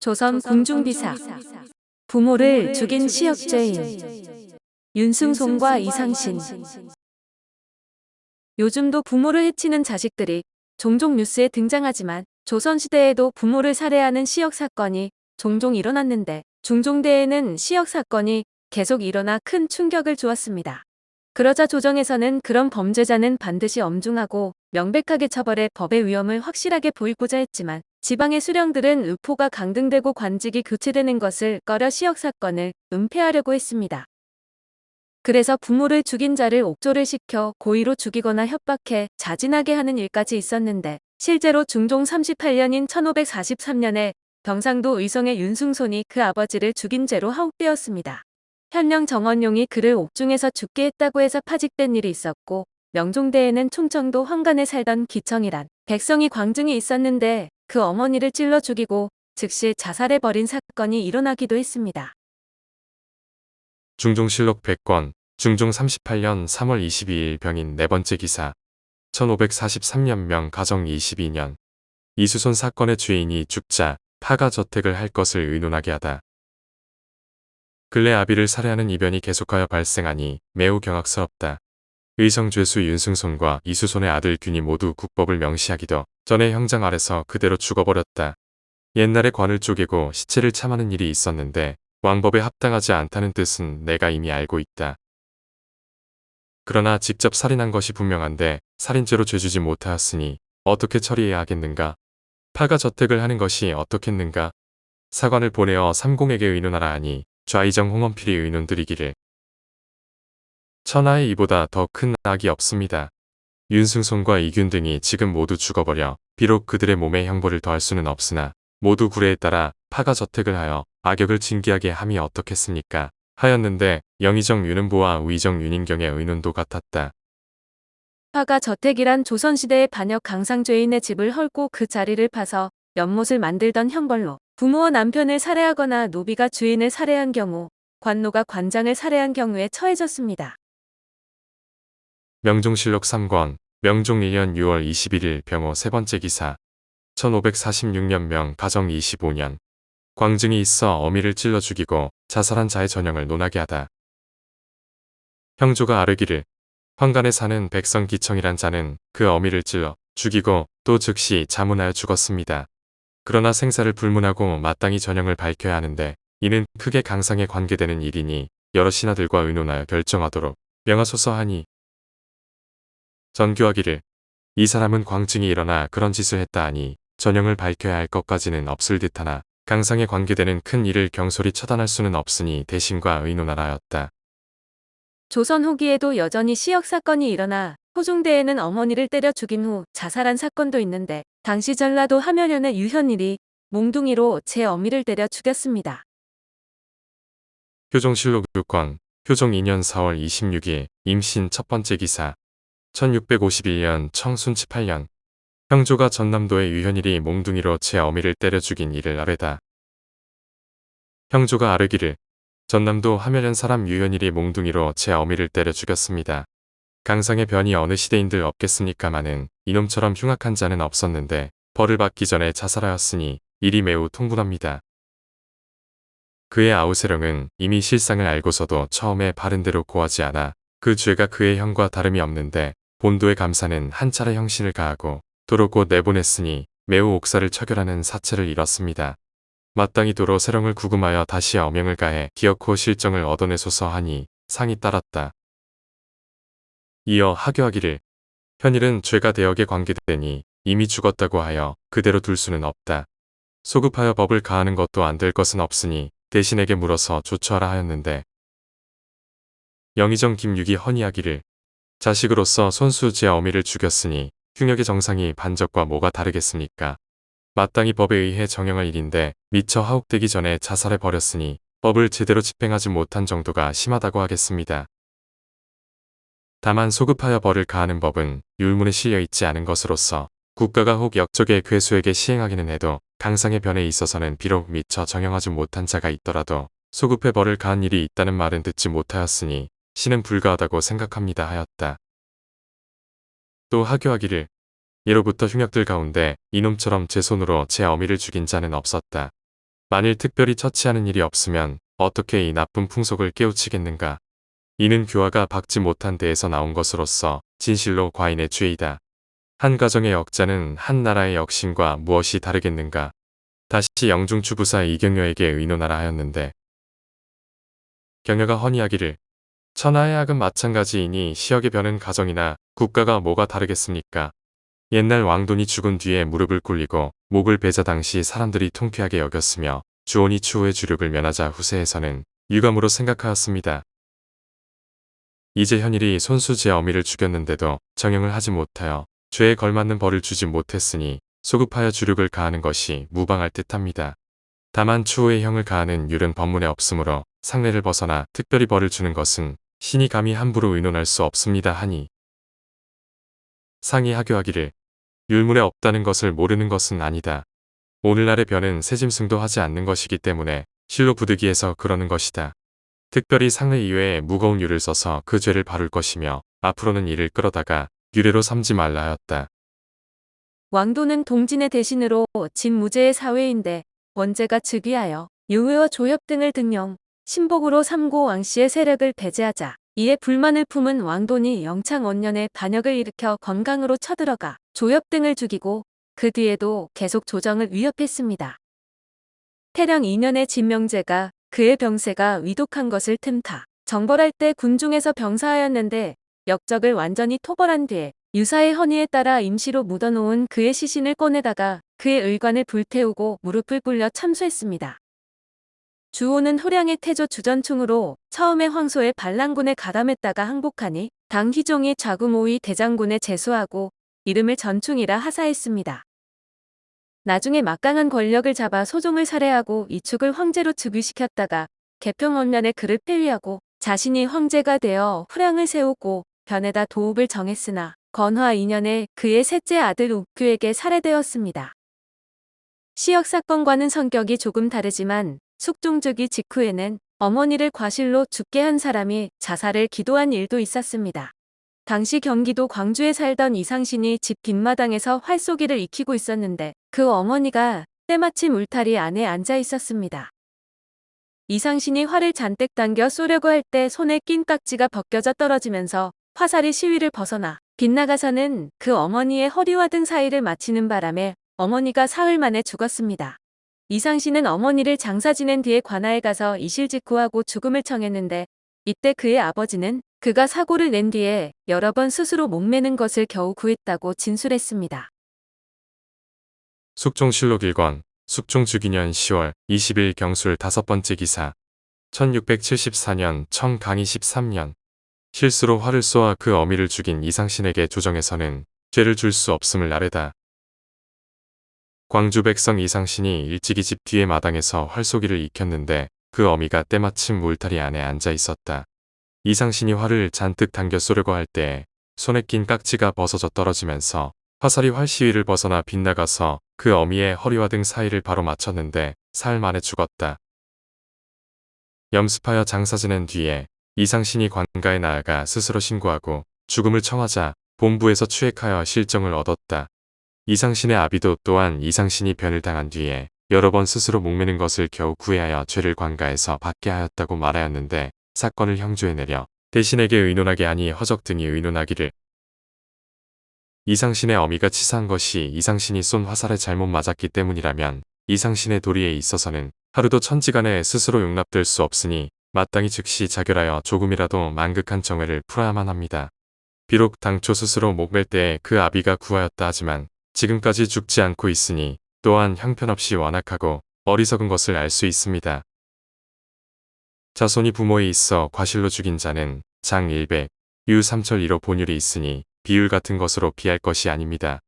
조선 궁중비사. 부모를 죽인 시역죄인 윤승송과 이상신. 요즘도 부모를 해치는 자식들이 종종 뉴스에 등장하지만 조선시대에도 부모를 살해하는 시역 사건이 종종 일어났는데 중종대에는 시역 사건이 계속 일어나 큰 충격을 주었습니다. 그러자 조정에서는 그런 범죄자는 반드시 엄중하고 명백하게 처벌해 법의 위험을 확실하게 보이고자 했지만 지방의 수령들은 의포가 강등되고 관직이 교체되는 것을 꺼려 시역 사건을 은폐하려고 했습니다. 그래서 부모를 죽인 자를 옥조를 시켜 고의로 죽이거나 협박해 자진하게 하는 일까지 있었는데 실제로 중종 38년인 1543년에 경상도 의성의 윤승손이 그 아버지를 죽인 죄로 하옥되었습니다. 현령 정원용이 그를 옥중에서 죽게 했다고 해서 파직된 일이 있었고 명종대에는 충청도 황간에 살던 기청이란 백성이 광증이 있었는데 그 어머니를 찔러 죽이고 즉시 자살해버린 사건이 일어나기도 했습니다. 중종실록 100권, 중종 38년 3월 22일 병인 네 번째 기사, 1543년 명 가정 22년, 이수손 사건의 주인이 죽자 파가 저택을 할 것을 의논하게 하다. 근래 아비를 살해하는 이변이 계속하여 발생하니 매우 경악스럽다. 의성죄수 윤승손과 이수손의 아들 균이 모두 국법을 명시하기도 전에 형장 아래서 그대로 죽어버렸다. 옛날에 관을 쪼개고 시체를 참하는 일이 있었는데 왕법에 합당하지 않다는 뜻은 내가 이미 알고 있다. 그러나 직접 살인한 것이 분명한데 살인죄로 죄주지 못하였으니 어떻게 처리해야 하겠는가? 파가 저택을 하는 것이 어떻겠는가? 사관을 보내어 삼공에게 의논하라 하니 좌이정 홍원필이 의논드리기를 천하에 이보다 더 큰 악이 없습니다. 윤승손과 이균 등이 지금 모두 죽어버려 비록 그들의 몸에 형벌을 더할 수는 없으나 모두 구례에 따라 파가 저택을 하여 악역을 징계하게 함이 어떻겠습니까? 하였는데 영의정 윤은보와 우의정 윤인경의 의논도 같았다. 파가 저택이란 조선시대의 반역 강상죄인의 집을 헐고 그 자리를 파서 연못을 만들던 형벌로 부모와 남편을 살해하거나 노비가 주인을 살해한 경우 관노가 관장을 살해한 경우에 처해졌습니다. 명종실록 3권, 명종 1년 6월 21일 병호 세 번째 기사, 1546년 명 가정 25년, 광증이 있어 어미를 찔러 죽이고 자살한 자의 전형을 논하게 하다. 형조가 아르기를 황간에 사는 백성 기청이란 자는 그 어미를 찔러 죽이고 또 즉시 자문하여 죽었습니다. 그러나 생사를 불문하고 마땅히 전형을 밝혀야 하는데 이는 크게 강상에 관계되는 일이니 여러 신하들과 의논하여 결정하도록 명하소서 하니 전교하기를 이 사람은 광증이 일어나 그런 짓을 했다 하니 전형을 밝혀야 할 것까지는 없을 듯하나 강상에 관계되는 큰 일을 경솔히 처단할 수는 없으니 대신과 의논하라 하였다. 조선 후기에도 여전히 시역 사건이 일어나 호중대에는 어머니를 때려 죽인 후 자살한 사건도 있는데 당시 전라도 하면현의 유현일이 몽둥이로 제 어미를 때려 죽였습니다. 효종실록 6권, 효종 2년 4월 26일 임신 첫 번째 기사 1651년 청순치 8년 형조가 전남도의 유현일이 몽둥이로 제 어미를 때려 죽인 일을 아뢰다. 형조가 아르기를 전남도 하면현 사람 유현일이 몽둥이로 제 어미를 때려 죽였습니다. 강상의 변이 어느 시대인들 없겠습니까마는 이놈처럼 흉악한 자는 없었는데 벌을 받기 전에 자살하였으니 일이 매우 통분합니다. 그의 아우세령은 이미 실상을 알고서도 처음에 바른 대로 고하지 않아 그 죄가 그의 형과 다름이 없는데 본도의 감사는 한 차례 형신을 가하고 도로 곧 내보냈으니 매우 옥사를 처결하는 사체를 잃었습니다. 마땅히 도로 세령을 구금하여 다시 어명을 가해 기어코 실정을 얻어내소서 하니 상이 따랐다. 이어 하교하기를 현일은 죄가 대역에 관계되니 이미 죽었다고 하여 그대로 둘 수는 없다. 소급하여 법을 가하는 것도 안 될 것은 없으니 대신에게 물어서 조처하라 하였는데 영의정 김육이 헌의하기를 자식으로서 손수 제 어미를 죽였으니 흉역의 정상이 반적과 뭐가 다르겠습니까? 마땅히 법에 의해 정형할 일인데 미처 하옥되기 전에 자살해 버렸으니 법을 제대로 집행하지 못한 정도가 심하다고 하겠습니다. 다만 소급하여 벌을 가하는 법은 율문에 실려 있지 않은 것으로서 국가가 혹 역적의 괴수에게 시행하기는 해도 강상의 변에 있어서는 비록 미처 정형하지 못한 자가 있더라도 소급해 벌을 가한 일이 있다는 말은 듣지 못하였으니 신은 불가하다고 생각합니다 하였다. 또 하교하기를 예로부터 흉역들 가운데 이놈처럼 제 손으로 제 어미를 죽인 자는 없었다. 만일 특별히 처치하는 일이 없으면 어떻게 이 나쁜 풍속을 깨우치겠는가. 이는 교화가 박지 못한 데에서 나온 것으로서 진실로 과인의 죄이다. 한 가정의 역자는 한 나라의 역신과 무엇이 다르겠는가. 다시 영중추부사 이경여에게 의논하라 하였는데 경여가 허니하기를 천하의 악은 마찬가지이니 시역의 변은 가정이나 국가가 뭐가 다르겠습니까? 옛날 왕돈이 죽은 뒤에 무릎을 꿇리고 목을 베자 당시 사람들이 통쾌하게 여겼으며 주온이 추후의 주력을 면하자 후세에서는 유감으로 생각하였습니다. 이제 현일이 손수지의 어미를 죽였는데도 정형을 하지 못하여 죄에 걸맞는 벌을 주지 못했으니 소급하여 주력을 가하는 것이 무방할 듯합니다. 다만 추후의 형을 가하는 율은 법문에 없으므로 상례를 벗어나 특별히 벌을 주는 것은 신이 감히 함부로 의논할 수 없습니다 하니 상이 하교하기를 율문에 없다는 것을 모르는 것은 아니다. 오늘날의 변은 새짐승도 하지 않는 것이기 때문에 실로 부득이해서 그러는 것이다. 특별히 상례 이외에 무거운 율을 써서 그 죄를 바를 것이며 앞으로는 이를 끌어다가 유례로 삼지 말라 하였다. 왕도는 동진의 대신으로 진무제의 사회인데 원제가 즉위하여 유회와 조협 등을 등령, 신복으로 삼고 왕씨의 세력을 배제하자 이에 불만을 품은 왕돈이 영창 원년에 반역을 일으켜 건강으로 쳐들어가 조협 등을 죽이고 그 뒤에도 계속 조정을 위협했습니다. 태량 2년에 진명제가 그의 병세가 위독한 것을 틈타 정벌할 때 군중에서 병사하였는데 역적을 완전히 토벌한 뒤에 유사의 허니에 따라 임시로 묻어놓은 그의 시신을 꺼내다가 그의 의관을 불태우고 무릎을 꿇려 참수했습니다. 주호는 호량의 태조 주전충으로 처음에 황소의 반란군에 가담했다가 항복하니 당 희종이 좌구모의 대장군에 제수하고 이름을 전충이라 하사했습니다. 나중에 막강한 권력을 잡아 소종을 살해하고 이축을 황제로 즉위시켰다가 개평원년에 그를 폐위하고 자신이 황제가 되어 후량을 세우고 변에다 도읍을 정했으나 건화 2년에 그의 셋째 아들 욱규에게 살해되었습니다. 시역 사건과는 성격이 조금 다르지만 숙종즉위 직후에는 어머니를 과실로 죽게 한 사람이 자살을 기도한 일도 있었습니다. 당시 경기도 광주에 살던 이상신이 집 뒷마당에서 활쏘기를 익히고 있었는데 그 어머니가 때마침 울타리 안에 앉아 있었습니다. 이상신이 활을 잔뜩 당겨 쏘려고 할 때 손에 낀 깍지가 벗겨져 떨어지면서 화살이 시위를 벗어나 빗나가서는 그 어머니의 허리와 등 사이를 마치는 바람에 어머니가 사흘 만에 죽었습니다. 이상신은 어머니를 장사 지낸 뒤에 관아에 가서 이실직고하고 죽음을 청했는데 이때 그의 아버지는 그가 사고를 낸 뒤에 여러 번 스스로 목매는 것을 겨우 구했다고 진술했습니다. 숙종실록 1권 숙종 주기년 10월 20일 경술 다섯 번째 기사 1674년 청강희 13년 실수로 활을 쏘아 그 어미를 죽인 이상신에게 조정에서는 죄를 줄 수 없음을 아뢰다. 광주 백성 이상신이 일찍이 집 뒤의 마당에서 활쏘기를 익혔는데 그 어미가 때마침 울타리 안에 앉아 있었다. 이상신이 활을 잔뜩 당겨 쏘려고 할 때 손에 낀 깍지가 벗어져 떨어지면서 화살이 활 시위를 벗어나 빗나가서 그 어미의 허리와 등 사이를 바로 맞췄는데 사흘 만에 죽었다. 염습하여 장사 지낸 뒤에 이상신이 관가에 나아가 스스로 신고하고 죽음을 청하자 본부에서 추액하여 실정을 얻었다. 이상신의 아비도 또한 이상신이 변을 당한 뒤에 여러 번 스스로 목매는 것을 겨우 구해하여 죄를 관가에서 받게 하였다고 말하였는데 사건을 형조에 내려 대신에게 의논하게 하니 허적 등이 의논하기를 이상신의 어미가 치사한 것이 이상신이 쏜 화살에 잘못 맞았기 때문이라면 이상신의 도리에 있어서는 하루도 천지간에 스스로 용납될 수 없으니 마땅히 즉시 자결하여 조금이라도 만극한 정회를 풀어야만 합니다. 비록 당초 스스로 목맬 때에 그 아비가 구하였다 하지만 지금까지 죽지 않고 있으니 또한 형편없이 완악하고 어리석은 것을 알 수 있습니다. 자손이 부모에 있어 과실로 죽인 자는 장 100, 유 3철 1호 본율이 있으니 비율 같은 것으로 비할 것이 아닙니다.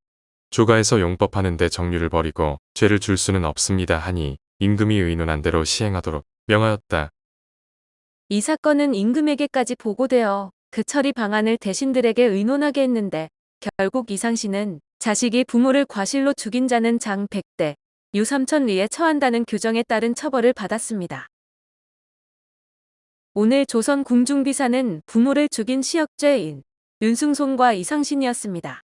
조가에서 용법하는데 정률을 버리고 죄를 줄 수는 없습니다 하니 임금이 의논한 대로 시행하도록 명하였다. 이 사건은 임금에게까지 보고되어 그 처리 방안을 대신들에게 의논하게 했는데 결국 이상신은 자식이 부모를 과실로 죽인 자는 장 100대, 유 3천리에 처한다는 규정에 따른 처벌을 받았습니다. 오늘 조선 궁중비사는 부모를 죽인 시역죄인 윤승손과 이상신이었습니다.